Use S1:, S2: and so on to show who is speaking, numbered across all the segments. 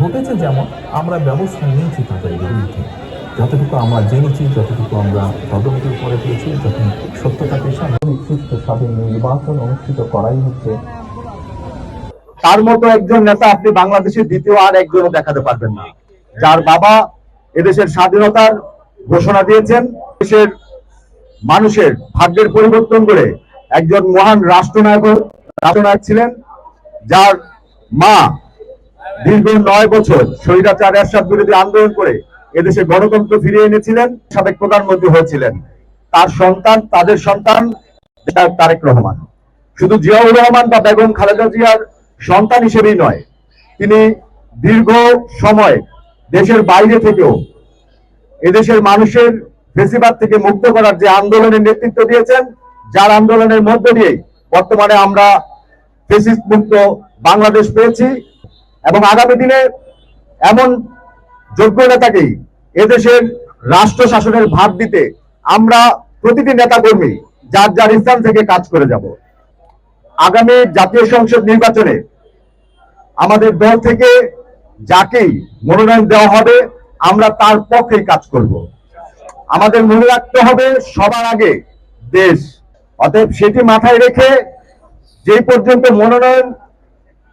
S1: ঘটেছে যেমন আমরা ব্যবস্থা নিয়েছি তাদের বিরুদ্ধে যতটুকু আমরা জেনেছি, যতটুকু আমরা তদন্ত করে পেয়েছি যখন সত্যতা পেয়েছি সুস্থ, স্বাধীন নির্বাচন অনুষ্ঠিত করাই হচ্ছে।
S2: তার মতো একজন নেতা আপনি বাংলাদেশের দ্বিতীয় আর একজনও দেখাতে পারবেন না। যার বাবা এদেশের স্বাধীনতার ঘোষণা দিয়েছেন দেশের মানুষের ভাগ্যের পরিবর্তন করে একজন মহান রাষ্ট্রনায়ক রাষ্ট্রনায়ক ছিলেন, যার মা দীর্ঘ নয় বছর স্বৈরাচার এরশাদ বিরোধী আন্দোলন করে এদেশে গণতন্ত্র ফিরিয়ে এনেছিলেন, সাবেক প্রধানমন্ত্রী হয়েছিলেন। তার সন্তান, তাদের সন্তান তারেক রহমান। শুধু জিয়াউর রহমান বা বেগম খালেদা জিয়ার সন্তান হিসেবেই নয়, তিনি দীর্ঘ সময় দেশের বাইরে থেকেও এদেশের মানুষের বেশিরভাগ থেকে মুক্ত করার যে আন্দোলনের নেতৃত্ব দিয়েছেন, যার আন্দোলনের মধ্য দিয়ে বর্তমানে আমরা মুক্ত বাংলাদেশ পেয়েছি। এবং আগামী দিনে এমন যোগ্য নেতাকেই এদেশের রাষ্ট্র শাসনের ভাগ দিতে আমরা প্রতিটি নেতাকর্মী যার যার স্থান থেকে কাজ করে যাব। আগামী জাতীয় সংসদ নির্বাচনে আমাদের দল থেকে যাকেই মনোনয়ন দেওয়া হবে, আমরা তার পক্ষেই কাজ করব। আমাদের মনে রাখতে হবে, সবার আগে দেশ। অতএব সেটি মাথায় রেখে যেই পর্যন্ত মনোনয়ন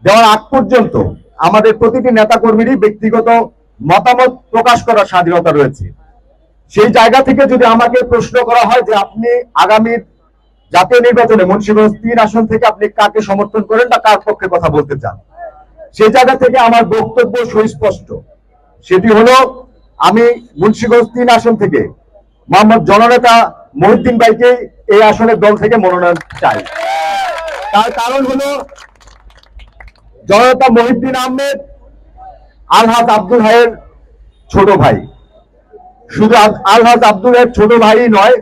S2: দেওয়ার আগ পর্যন্ত আমাদের প্রতিটি নেতাকর্মীরই ব্যক্তিগত মতামত প্রকাশ করার স্বাধীনতা রয়েছে। সেই জায়গা থেকে যদি আমাকে প্রশ্ন করা হয় যে আপনি আগামী জাতীয় নির্বাচনে মুন্সিগঞ্জ তিন আসন থেকে আপনি কাকে সমর্থন করেন বা কার পক্ষে কথা বলতে চান, সেই জায়গা থেকে আমার বক্তব্য সুস্পষ্ট। সেটি হলো, আমি মুন্সিগঞ্জ তিন আসন থেকে মোহাম্মদ জননেতা মহিউদ্দিন ভাইকে এই আসনের দল থেকে মনোনয়ন চাই। তার কারণ হলো জননেতা মহিউদ্দিন আহমেদ, আলহাজ আব্দুল হায়ের ছোট ভাই। শুধু আলহাজ আব্দুল হায়ের ছোট ভাই নয়,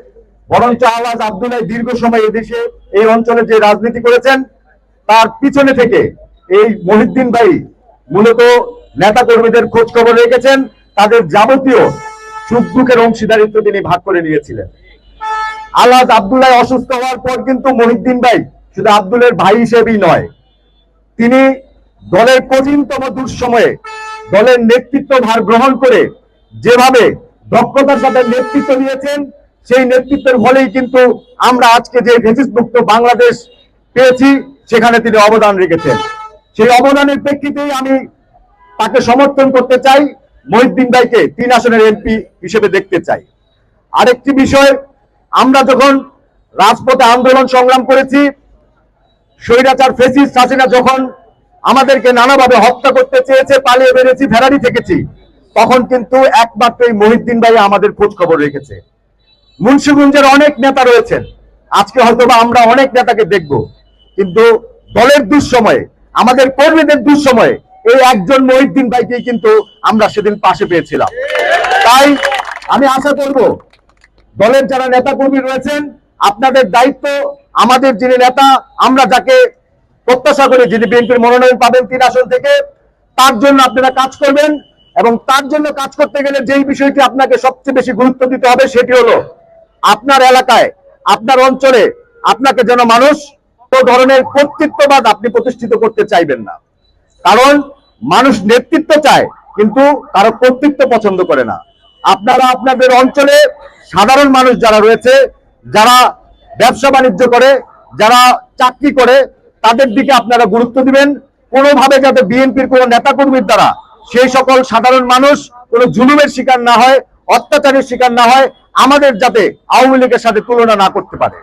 S2: বরঞ্চ আলহাজ আব্দুল হাই দীর্ঘ সময় এদেশে, এই অঞ্চলে যে রাজনীতি করেছেন, তার পিছনে থেকে এই মহিউদ্দিন ভাই মূলত নেতা কর্মীদের খোঁজ খবর রেখেছেন। তাদের যাবতীয় সুখ দুঃখের অংশীদারিত্ব তিনি ভাগ করে নিয়েছিলেন। আলহাজ আব্দুল্লাহ অসুস্থ হওয়ার পর কিন্তু মহিউদ্দিন ভাই শুধু আব্দুলের ভাই হিসেবেই নয়, তিনি দলের কঠিনতম দুঃসময়ে দলের নেতৃত্ব ভার গ্রহণ করে যেভাবে দক্ষতার সাথে নেতৃত্ব নিয়েছেন, সেই নেতৃত্বের ফলেই কিন্তু আমরা আজকে যে ফেসিস মুক্ত বাংলাদেশ পেয়েছি, সেখানে তিনি অবদান রেখেছেন। সেই অবদানের প্রেক্ষিতেই আমি তাকে সমর্থন করতে চাই, মহিউদ্দিন ভাইকে তিন আসনের এমপি হিসেবে দেখতে চাই। আরেকটি বিষয়, আমরা যখন রাজপথে আন্দোলন সংগ্রাম করেছি, স্বৈরাচার ফেসিস হাসিনা যখন আমাদেরকে নানাভাবে হত্যা করতে চেয়েছে, পালিয়ে বেড়েছি ফেরারি থেকেছি। তখন কিন্তু একমাত্র এই মহিউদ্দিন ভাই আমাদের খোঁজ খবর রেখেছে। মুন্সিগঞ্জের অনেক নেতা রয়েছেন। আজকে হয়তো আমরা অনেক নেতাকে দেখব। কিন্তু দলের দুঃসময়ে, আমাদের কর্মীদের দুঃসময়ে এই একজন মহিউদ্দিন ভাইকেই কিন্তু আমরা সেদিন পাশে পেয়েছিলাম। তাই আমি আশা করব, দলের যারা নেতা কর্মী রয়েছেন, আপনাদের দায়িত্ব, আমাদের যিনি নেতা, আমরা যাকে প্রত্যাশা করি যিনি বিএনপির মনোনয়ন পাবেন তিন আসন থেকে, তার জন্য আপনারা কাজ করবেন এবং তার জন্য কাজ করতে গেলে যেই বিষয়টি আপনাকে সবচেয়ে বেশি গুরুত্ব দিতে হবে সেটি হলো আপনার এলাকায়, আপনার অঞ্চলে আপনাকে যেন মানুষ কোনো ধরনের কর্তৃত্ববাদ আপনি প্রতিষ্ঠিত করতে চাইবেন না। কারণ মানুষ নেতৃত্ব চায়, কিন্তু কারও কর্তৃত্ব পছন্দ করে না। আপনারা আপনাদের অঞ্চলে সাধারণ মানুষ যারা রয়েছে, যারা ব্যবসা বাণিজ্য করে, যারা চাকরি করে তাদের দিকে আপনারা গুরুত্ব দিবেন। কোনোভাবে যাতে বিএনপির কোনো নেতাকর্মীর দ্বারা সেই সকল সাধারণ মানুষ কোনো জুলুমের শিকার না হয়, অত্যাচারের শিকার না হয়, আমাদের যাতে আওয়ামী লীগের সাথে তুলনা না করতে পারে।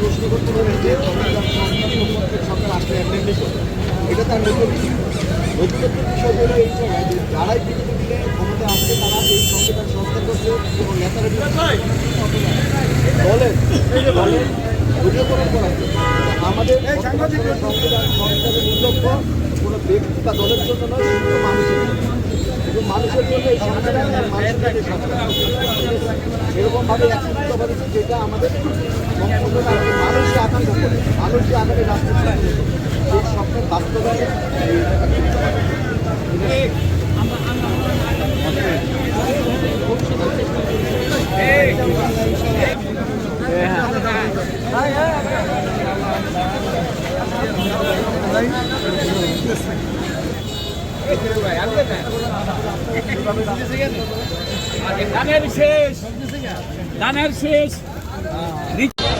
S3: প্রশ্ন করতে এটা তার বিষয় হলো এই সময় যে যারাই তারা এই সংবিধান সংস্কার করছে এবং আমাদের সংবিধান সংস্কারের কোনো ব্যক্তি বা দলের জন্য মানুষের মানুষের জন্য এই সংবিধান মানুষের জন্য এই এরকম ভাবে যেটা আমাদের সম্পূর্ণ কেন্দ্র করে আরও যে আগামী রাষ্ট্র
S1: ধানের শেষ। ধানের শেষ হ্যাঁ।